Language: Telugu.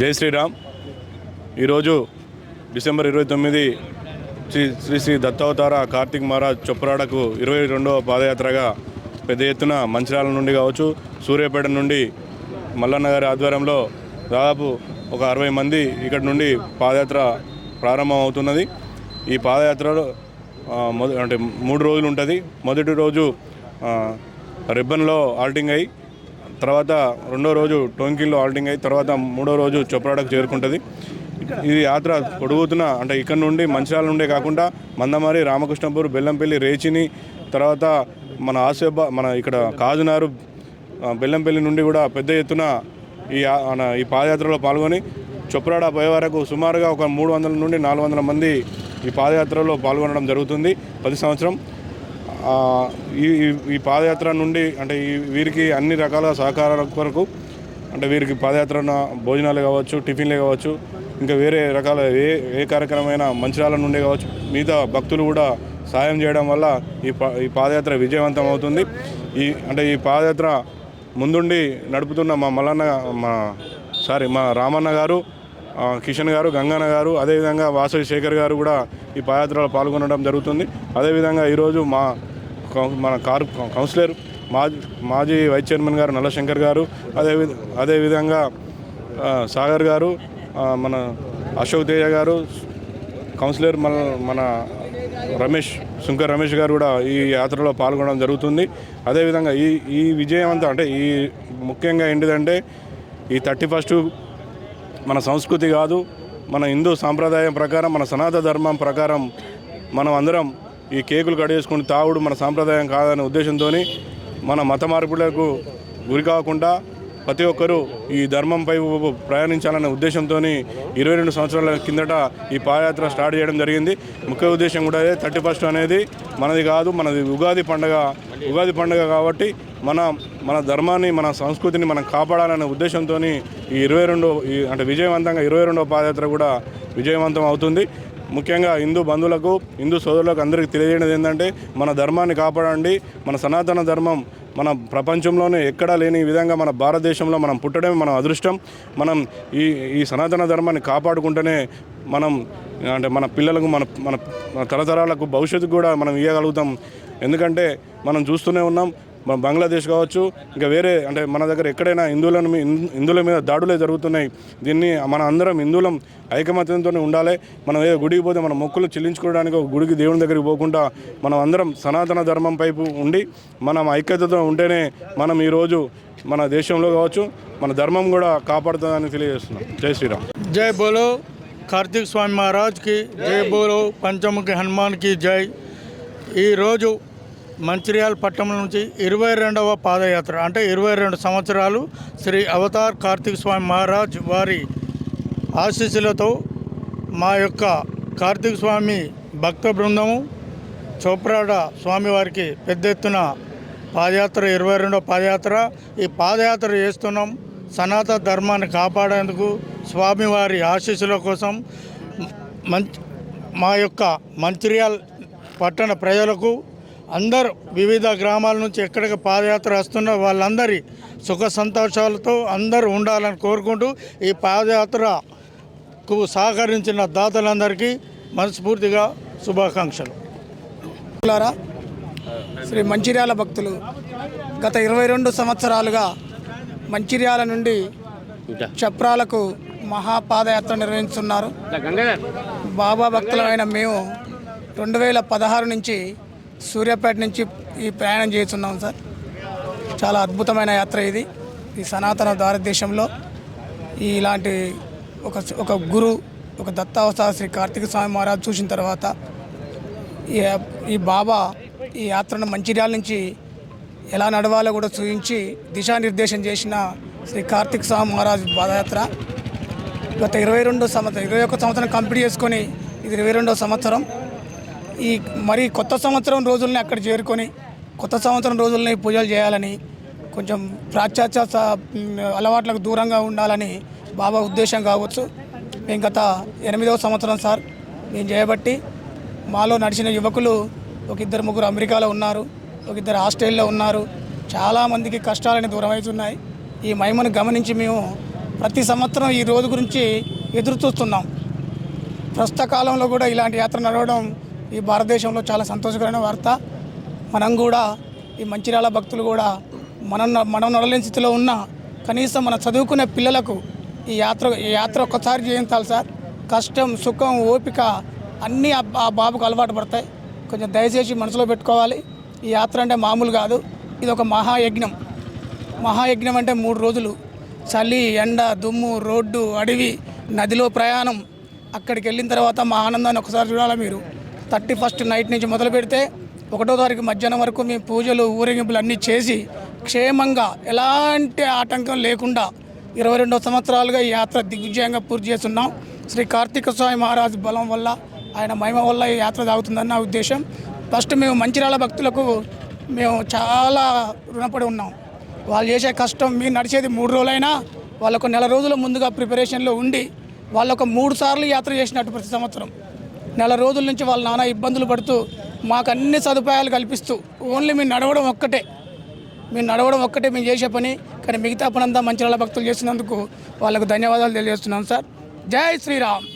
జై శ్రీరామ్. ఈరోజు డిసెంబర్ ఇరవై తొమ్మిది శ్రీ శ్రీ శ్రీ దత్తావతార కార్తీక్ మహారాజ్ చొప్పరాడకు ఇరవై రెండవ పాదయాత్రగా పెద్ద ఎత్తున మంచిరాల నుండి కావచ్చు సూర్యాపేట నుండి మల్లన్న గారి ఆధ్వర్యంలో దాదాపు ఒక అరవై మంది ఇక్కడ నుండి పాదయాత్ర ప్రారంభం అవుతున్నది ఈ పాదయాత్రలో మొద అంటే మూడు రోజులు ఉంటుంది. మొదటి రోజు రిబ్బన్లో ఆల్టింగ్ అయ్యి తర్వాత రెండో రోజు టోంకిల్లో ఆల్టింగ్ అయ్యి తర్వాత మూడో రోజు చొప్రాడకు చేరుకుంటుంది. ఇది యాత్ర పొడుగుతున్న అంటే ఇక్కడ నుండి మంచిర్యాల నుండే కాకుండా మందమారి రామకృష్ణపూర్ బెల్లంపల్లి రేచిని తర్వాత మన ఆసేబా మన ఇక్కడ కాజునారు బెల్లంపల్లి నుండి కూడా పెద్ద ఎత్తున ఈ మన ఈ పాదయాత్రలో పాల్గొని చొప్రాడ పోయే వరకు సుమారుగా ఒక మూడు వందల నుండి నాలుగు వందల మంది ఈ పాదయాత్రలో పాల్గొనడం జరుగుతుంది. ప్రతి సంవత్సరం ఈ ఈ- పాదయాత్ర నుండి అంటే ఈ వీరికి అన్ని రకాల సహకారాల కొరకు అంటే వీరికి పాదయాత్ర భోజనాలు కావచ్చు టిఫిన్లే కావచ్చు ఇంకా వేరే రకాల ఏ ఏ కార్యక్రమమైన మంచిరాల నుండి కావచ్చు మిగతా భక్తులు కూడా సాయం చేయడం వల్ల ఈ పా ఈ పాదయాత్ర విజయవంతం అవుతుంది. ఈ అంటే ఈ పాదయాత్ర ముందుండి నడుపుతున్న మా మల్లన్న మా సారీ మా రామన్న గారు కిషన్ గారు గంగన్న గారు అదేవిధంగా వాసవి శేఖర్ గారు కూడా ఈ పాదయాత్రలో పాల్గొనడం జరుగుతుంది. అదేవిధంగా ఈరోజు మా మన కారు కౌన్సిలర్ మాజీ మాజీ వైస్ చైర్మన్ గారు నల్లశంకర్ గారు అదే అదేవిధంగా సాగర్ గారు మన అశోక్ తేజ గారు కౌన్సిలర్ మన మన రమేష్ శంకర్ రమేష్ గారు కూడా ఈ యాత్రలో పాల్గొనడం జరుగుతుంది. అదేవిధంగా ఈ ఈ విజయం అంతా అంటే ఈ ముఖ్యంగా ఏంటిదంటే ఈ థర్టీ ఫస్ట్ మన సంస్కృతి కాదు మన హిందూ సాంప్రదాయం ప్రకారం మన సనాతన ధర్మం ప్రకారం మనం అందరం ఈ కేకులు కడేసుకుని తాగుడు మన సాంప్రదాయం కాదనే ఉద్దేశంతో మన మత మార్పులకు గురి కాకుండా ప్రతి ఒక్కరూ ఈ ధర్మంపై ప్రయాణించాలనే ఉద్దేశంతో ఇరవై రెండు సంవత్సరాల కిందట ఈ పాదయాత్ర స్టార్ట్ చేయడం జరిగింది. ముఖ్య ఉద్దేశం కూడా అదే థర్టీ ఫస్ట్ అనేది మనది కాదు మనది ఉగాది పండగ ఉగాది పండగ కాబట్టి మన మన ధర్మాన్ని మన సంస్కృతిని మనం కాపాడాలనే ఉద్దేశంతో ఈ ఇరవై రెండో ఈ అంటే విజయవంతంగా ఇరవై రెండవ పాదయాత్ర కూడా విజయవంతం అవుతుంది. ముఖ్యంగా హిందూ బంధువులకు హిందూ సోదరులకు అందరికీ తెలియజేయడం ఏంటంటే మన ధర్మాన్ని కాపాడండి. మన సనాతన ధర్మం మన ప్రపంచంలోనే ఎక్కడా లేని విధంగా మన భారతదేశంలో మనం పుట్టడమే మన అదృష్టం. మనం ఈ ఈ సనాతన ధర్మాన్ని కాపాడుకుంటేనే మనం అంటే మన పిల్లలకు మన మన మన తరతరాలకు భవిష్యత్తు కూడా మనం ఇవ్వగలుగుతాం ఎందుకంటే మనం చూస్తూనే ఉన్నాం మన బంగ్లాదేశ్ కావచ్చు ఇంకా వేరే అంటే మన దగ్గర ఎక్కడైనా హిందువులను హిందువుల మీద దాడులే జరుగుతున్నాయి. దీన్ని మన అందరం హిందువులం ఐకమత్యంతోనే ఉండాలి. మనం ఏదో గుడికి పోతే మన మొక్కులు చెల్లించుకోవడానికి గుడికి దేవుని దగ్గరికి పోకుండా మనం అందరం సనాతన ధర్మం పైపు ఉండి మనం ఐక్యతతో ఉంటేనే మనం ఈరోజు మన దేశంలో కావచ్చు మన ధర్మం కూడా కాపాడుతుందని తెలియజేస్తున్నాం. జై శ్రీరామ్. జై బోలో కార్తీక్ స్వామి మహారాజ్కి జై బోలో పంచముఖి హనుమాన్కి జై. ఈరోజు మంచిర్యాల పట్టణం నుంచి ఇరవై రెండవ పాదయాత్ర అంటే ఇరవై రెండు సంవత్సరాలు శ్రీ అవతార్ కార్తీక స్వామి మహారాజ్ వారి ఆశీస్సులతో మా యొక్క కార్తీక స్వామి భక్త బృందము చోప్రాడ స్వామివారికి పెద్ద ఎత్తున పాదయాత్ర ఇరవై రెండో పాదయాత్ర. ఈ పాదయాత్ర చేస్తున్నాం. సనాతన ధర్మాన్ని కాపాడేందుకు స్వామివారి ఆశీస్సుల కోసం మంచి మా యొక్క మంచిర్యాల్ పట్టణ ప్రజలకు అందరూ వివిధ గ్రామాల నుంచి ఎక్కడికి పాదయాత్ర వస్తున్న వాళ్ళందరి సుఖ సంతోషాలతో అందరూ ఉండాలని కోరుకుంటూ ఈ పాదయాత్రకు సహకరించిన దాతలందరికీ మనస్ఫూర్తిగా శుభాకాంక్షలు. శ్రీ మంచిర్యాల భక్తులు గత ఇరవై రెండు సంవత్సరాలుగా మంచిర్యాల నుండి చప్రాలకు మహాపాదయాత్ర నిర్వహిస్తున్నారు. బాబా భక్తులమైన మేము రెండు వేల పదహారు నుంచి సూర్యాపేట నుంచి ఈ ప్రయాణం చేస్తున్నాం సార్. చాలా అద్భుతమైన యాత్ర ఇది. ఈ సనాతన భారతదేశంలో ఈ ఇలాంటి ఒక ఒక గురు ఒక దత్తావతార శ్రీ కార్తీక స్వామి మహారాజ్ చూసిన తర్వాత ఈ ఈ బాబా ఈ యాత్రను మంచిర్యాల నుంచి ఎలా నడవాలో కూడా చూపించి దిశానిర్దేశం చేసిన శ్రీ కార్తీక స్వామి మహారాజ్ పాదయాత్ర. గత ఇరవై రెండో సంవత్సరం ఇరవై ఒక్క సంవత్సరం కంప్లీట్ చేసుకొని ఇది ఇరవై రెండో సంవత్సరం. ఈ మరి కొత్త సంవత్సరం రోజుల్ని అక్కడ చేరుకొని కొత్త సంవత్సరం రోజుల్ని పూజలు చేయాలని కొంచెం పాశ్చాత్య అలవాట్లకు దూరంగా ఉండాలని బాబా ఉద్దేశం కావచ్చు. మేము గత ఎనిమిదవ సంవత్సరం సార్ మేము చేయబట్టి మాలో నడిచిన యువకులు ఒక ఇద్దరు ముగ్గురు అమెరికాలో ఉన్నారు ఒక ఇద్దరు ఆస్ట్రేలియాలో ఉన్నారు. చాలామందికి కష్టాలని దూరం అవుతున్నాయి ఈ మహిమను గమనించి మేము ప్రతి సంవత్సరం ఈ రోజు గురించి ఎదురు చూస్తున్నాం ప్రస్తుత కాలంలో కూడా ఇలాంటి యాత్ర నడవడం ఈ భారతదేశంలో చాలా సంతోషకరమైన వార్త. మనం కూడా ఈ మంచిర్యాల భక్తులు కూడా మనం మనం నడలేని స్థితిలో ఉన్న కనీసం మన చదువుకునే పిల్లలకు ఈ యాత్ర ఈ యాత్ర ఒక్కసారి చేయించాలి సార్. కష్టం సుఖం ఓపిక అన్నీ ఆ ఆ బాబుకు అలవాటు పడతాయి. కొంచెం దయచేసి మనసులో పెట్టుకోవాలి. ఈ యాత్ర అంటే మామూలు కాదు. ఇది ఒక మహాయజ్ఞం. మహాయజ్ఞం అంటే మూడు రోజులు. చలి ఎండ దుమ్ము రోడ్డు అడవి నదిలో ప్రయాణం. అక్కడికి వెళ్ళిన తర్వాత మా ఆనందాన్ని ఒకసారి చూడాలి మీరు? థర్టీ ఫస్ట్ నైట్ నుంచి మొదలు పెడితే ఒకటో తారీఖు మధ్యాహ్నం వరకు మేము పూజలు ఊరేగింపులు అన్నీ చేసి క్షేమంగా ఎలాంటి ఆటంకం లేకుండా ఇరవై రెండో సంవత్సరాలుగా ఈ యాత్ర దిగ్విజయంగా పూర్తి చేస్తున్నాం. శ్రీ కార్తీక స్వామి మహారాజ్ బలం వల్ల ఆయన మహిమ వల్ల ఈ యాత్ర సాగుతుందని నా ఉద్దేశం. ఫస్ట్ మేము మంచిరాల భక్తులకు మేము చాలా రుణపడి ఉన్నాం. వాళ్ళు చేసే కష్టం మీరు నడిచేది మూడు రోజులైనా వాళ్ళకు నెల రోజుల ముందుగా ప్రిపరేషన్లో ఉండి వాళ్ళొక మూడు సార్లు యాత్ర చేసినట్టు ప్రతి సంవత్సరం. నెల రోజుల నుంచి వాళ్ళ నానా ఇబ్బందులు పడుతూ మాకు అన్ని సదుపాయాలు కల్పిస్తూ ఓన్లీ మేము నడవడం ఒక్కటే. మేము నడవడం ఒక్కటే మేము చేసే పని. కానీ మిగతా పనంతా మంచిరాల భక్తులు చేసినందుకు వాళ్ళకు ధన్యవాదాలు తెలియజేస్తున్నాం సార్. జై శ్రీరామ్.